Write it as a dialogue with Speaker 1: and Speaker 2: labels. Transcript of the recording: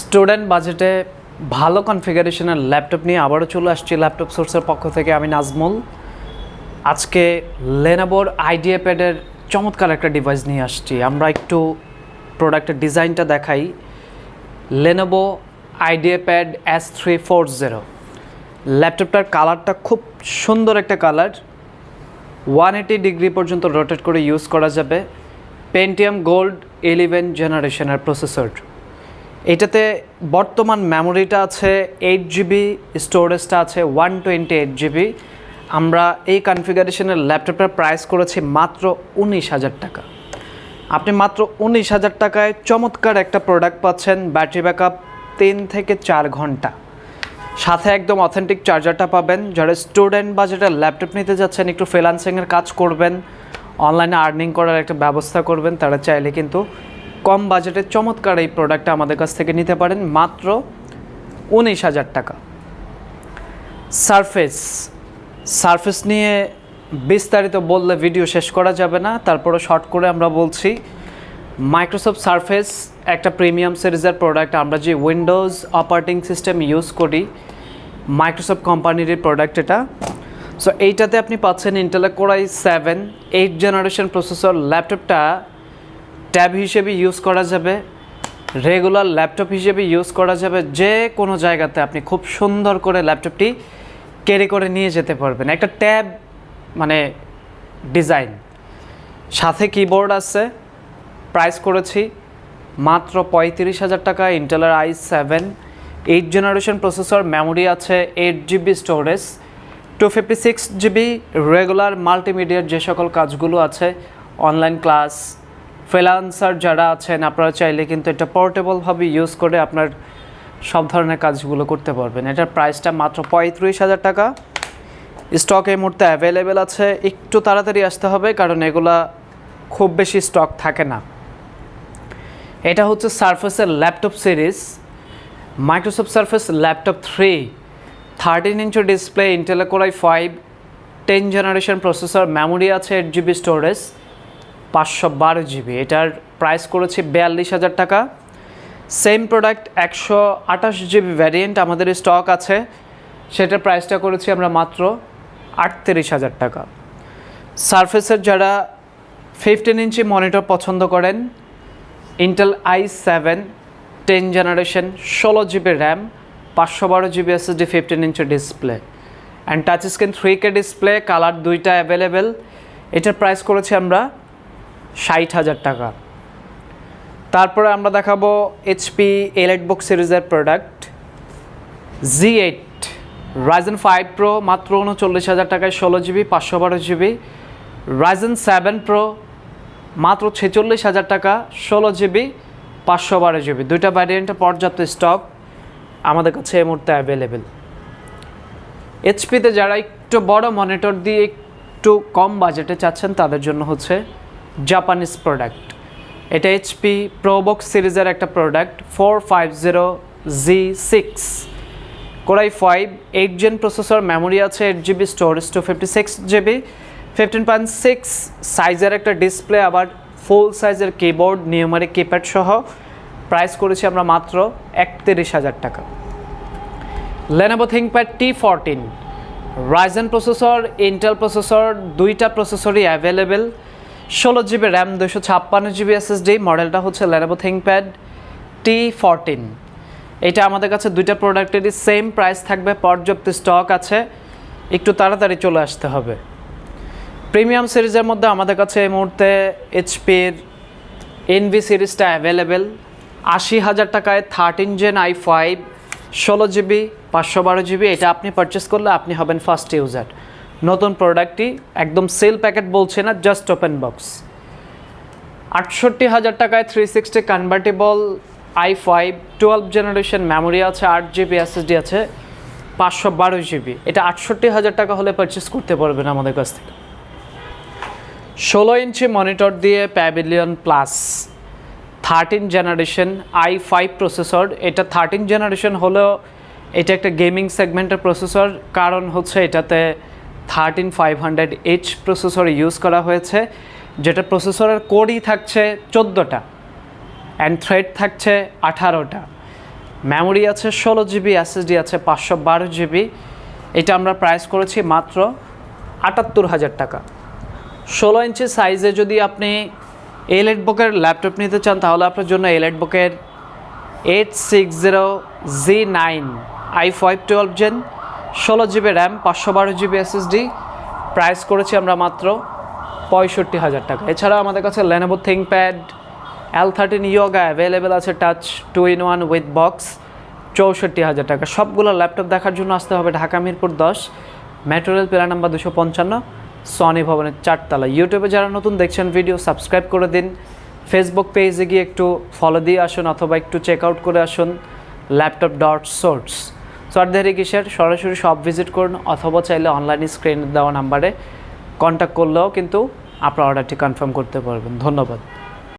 Speaker 1: Student বাজেটে ভালো কনফিগারেশনের laptop নিয়ে আবারও চলে আসছি ল্যাপটপ সোর্সের পক্ষ থেকে, আমি নাজমুল। আজকে লেনাবোর আইডিয়া প্যাডের চমৎকার একটা ডিভাইস নিয়ে আসছি। আমরা একটু প্রোডাক্টের ডিজাইনটা দেখাই। Lenovo Idea Pad S three four zero ল্যাপটপটার কালারটা খুব সুন্দর একটা কালার ওয়ান এইটি ডিগ্রি পর্যন্ত রোটেট করে ইউজ করা যাবে। পেন্টিয়াম গোল্ড ইলেভেন জেনারেশনের প্রসেসর এটাতে বর্তমান মেমোরিটা আছে এইট জিবি স্টোরেজটা আছে ওয়ান টোয়েন্টি এইট জিবি আমরা এই কনফিগারেশনের ল্যাপটপটার প্রাইস করেছি মাত্র উনিশ হাজার টাকা। আপনি মাত্র উনিশ হাজার টাকায় চমৎকার একটা প্রোডাক্ট পাচ্ছেন ব্যাটারি ব্যাকআপ তিন থেকে চার ঘণ্টা। সাথে একদম অথেন্টিক চার্জারটা পাবেন, যারা স্টুডেন্ট বা যেটা ল্যাপটপ নিতে যাচ্ছেন, একটু ফ্রিলান্সিংয়ের কাজ করবেন অনলাইনে আর্নিং করার একটা ব্যবস্থা করবেন, তারা চাইলে কিন্তু কম বাজেটের চমৎকার এই প্রোডাক্টটা আমাদের কাছ থেকে নিতে পারেন, মাত্র উনিশ হাজার টাকা। সারফেস সারফেস নিয়ে বিস্তারিত বললে ভিডিও শেষ করা যাবে না তারপরে শর্ট করে আমরা বলছি মাইক্রোসফট সারফেস একটা প্রিমিয়াম সিরিজের প্রোডাক্ট আমরা যে উইন্ডোজ অপারেটিং সিস্টেম ইউজ করি মাইক্রোসফট কোম্পানির প্রোডাক্ট এটা। সো এইটাতে আপনি পাচ্ছেন ইন্টেলে core i seven eight generation processor ল্যাপটপটা ট্যাব হিসেবে ইউজ করা যাবে, রেগুলার ল্যাপটপ হিসেবে ইউজ করা যাবে, যে কোনো জায়গাতে আপনি খুব সুন্দর করে ল্যাপটপটি ক্যারি করে নিয়ে যেতে পারবেন। একটা ট্যাব মানে ডিজাইন। সাথে কিবোর্ড আছে, প্রাইস করেছি মাত্র পঁয়ত্রিশ হাজার টাকা, ইন্টেলের i seven eight generation processor memory আছে eight GB storage two fifty six GB regular মাল্টিমিডিয়ার যে সকল কাজগুলো আছে অনলাইন ক্লাস ফ্রিলান্সার যারা আছেন, আপনারা চাইলে কিন্তু এটা পোর্টেবলভাবে ইউজ করে আপনার সব ধরনের কাজগুলো করতে পারবেন। এটার প্রাইসটা মাত্র পঁয়ত্রিশ হাজার টাকা। স্টক এই মুহূর্তে অ্যাভেলেবেল আছে। একটু তাড়াতাড়ি আসতে হবে, কারণ এগুলা খুব বেশি স্টক থাকে না। এটা হচ্ছে সারফেসের laptop series Microsoft Surface laptop three thirteen ইঞ্চের display ইন্টেলে core i five ten generation processor memory আছে এইট জিবি স্টোরেজ পাঁচশো বারো জিবি। এটার প্রাইস করেছি বিয়াল্লিশ হাজার টাকা। সেম প্রোডাক্ট একশো আঠাশ জিবি ভ্যারিয়েন্ট আমাদের স্টক আছে। সেটার প্রাইসটা করেছি আমরা মাত্র আটত্রিশ হাজার টাকা। সারফেসের যারা ফিফটিন ইঞ্চি মনিটর পছন্দ করেন Intel i seven ten generation ষোলো জিবি র্যাম পাঁচশো বারো GB SSD fifteen inch display and touch screen three K display colour দুইটা অ্যাভেলেবেল এটার প্রাইস করেছি আমরা ষাট হাজার টাকা। তারপরে আমরা দেখাবো এইচপি এলাইট বুক সিরিজের product G eight Ryzen five pro মাত্র উনচল্লিশ হাজার টাকায় ষোলো জিবি পাঁচশো বারো জিবি রাইজেন সেভেন প্রো মাত্র ছেচল্লিশ হাজার টাকা, ষোলো জিবি পাঁচশো বারো জিবি দুইটা ভ্যারিয়েন্টে পর্যাপ্ত স্টক আমাদের কাছে এই মুহূর্তে অ্যাভেলেবেল এইচপিতে যারা একটু বড় মনিটর দিয়ে একটু কম বাজেটে চাচ্ছেন, তাদের জন্য হচ্ছে জাপানিজ প্রোডাক্ট এটা এইচপি প্রোবক্স সিরিজের একটা product four five zero G six core i five eight gen processor memory আছে eight GB storage two fifty six GB fifteen point six সাইজের একটা ডিসপ্লে আবার ফুল সাইজের কিবোর্ড নিউমারিক কিপ্যাড সহ। Price করেছি আমরা মাত্র একত্রিশ হাজার টাকা। Lenovo ThinkPad T fourteen Ryzen processor Intel processor দুইটা প্রসেসরই অ্যাভেলেবেল ষোলো জিবি র্যাম দুশো ছাপ্পান্ন জিবি এসএসডি মডেলটা হচ্ছে লেনোভো থিঙ্কপ্যাড টি ফোরটিন এটা আমাদের কাছে দুইটা প্রোডাক্টেরই সেম প্রাইস থাকবে, পর্যাপ্ত স্টক আছে। একটু তাড়াতাড়ি চলে আসতে হবে। প্রিমিয়াম সিরিজের মধ্যে আমাদের কাছে এই মুহূর্তে এইচপির এনভি সিরিজটা অ্যাভেলেবেল আশি হাজার টাকায় থার্টিন জেন আই ফাইভ ষোলো জিবি, পাঁচশো বারো জিবি, এটা আপনি পারচেস করলে আপনি হবেন ফার্স্ট ইউজার নতুন প্রোডাক্টটি, একদম সেল প্যাকেট বলছে না, জাস্ট ওপেন বক্স। আটষট্টি হাজার টাকায় three sixty convertible i five twelve generation memory আছে, আট জিবি এসএসডি আছে, পাঁচশো বারো জিবি এটা আটষট্টি হাজার টাকা হলে পারচেস করতে পারবেন আমাদের কাছ থেকে। ষোলো ইঞ্চি মনিটর দিয়ে Pavilion plus thirteen generation i five processor এটা থার্টিন জেনারেশন হলেও এটা একটা গেমিং সেগমেন্টের প্রসেসর কারণ হচ্ছে এটাতে thirteen five hundred H processor use করা হয়েছে, যেটা প্রসেসরের কোডই থাকছে চোদ্দোটা অ্যান্ড থ্রেড থাকছে আঠারোটা। মেমোরি আছে ষোলো জিবি এসএসডি আছে পাঁচশো বারো জিবি এটা আমরা প্রাইস করেছি মাত্র আটাত্তর হাজার টাকা। ষোলো ইঞ্চি সাইজে যদি আপনি এলএড বুকের ল্যাপটপ নিতে চান, তাহলে আপনার জন্য এলএড বুকের eight six zero G nine i five twelve gen ষোলো জিবি র্যাম, পাঁচশো বারো জিবি এসএসডি। প্রাইস করেছি আমরা মাত্র পঁয়ষট্টি হাজার টাকা। এছাড়াও আমাদের কাছে Lenovo ThinkPad L thirteen Yoga available আছে touch two in one with box চৌষট্টি হাজার টাকা। সবগুলো ল্যাপটপ দেখার জন্য আসতে হবে ঢাকা মিরপুর দশ মেট্রোরেল পিলা নাম্বার দুশো পঞ্চান্ন সনি ভবনের চারতলা। ইউটিউবে যারা নতুন দেখছেন ভিডিও সাবস্ক্রাইব করে দিন। ফেসবুক পেজে গিয়ে একটু ফলো দিয়ে আসুন অথবা একটু চেক আউট করে আসুন ল্যাপটপ ডট সোর্স সো আর দেরি কিসের সরাসরি শপ ভিজিট করুন অথবা চাইলে অনলাইনে স্ক্রিন দেওয়া নাম্বারে কন্ট্যাক্ট করলেও কিন্তু আপনার অর্ডারটি কনফার্ম করতে পারবেন। ধন্যবাদ।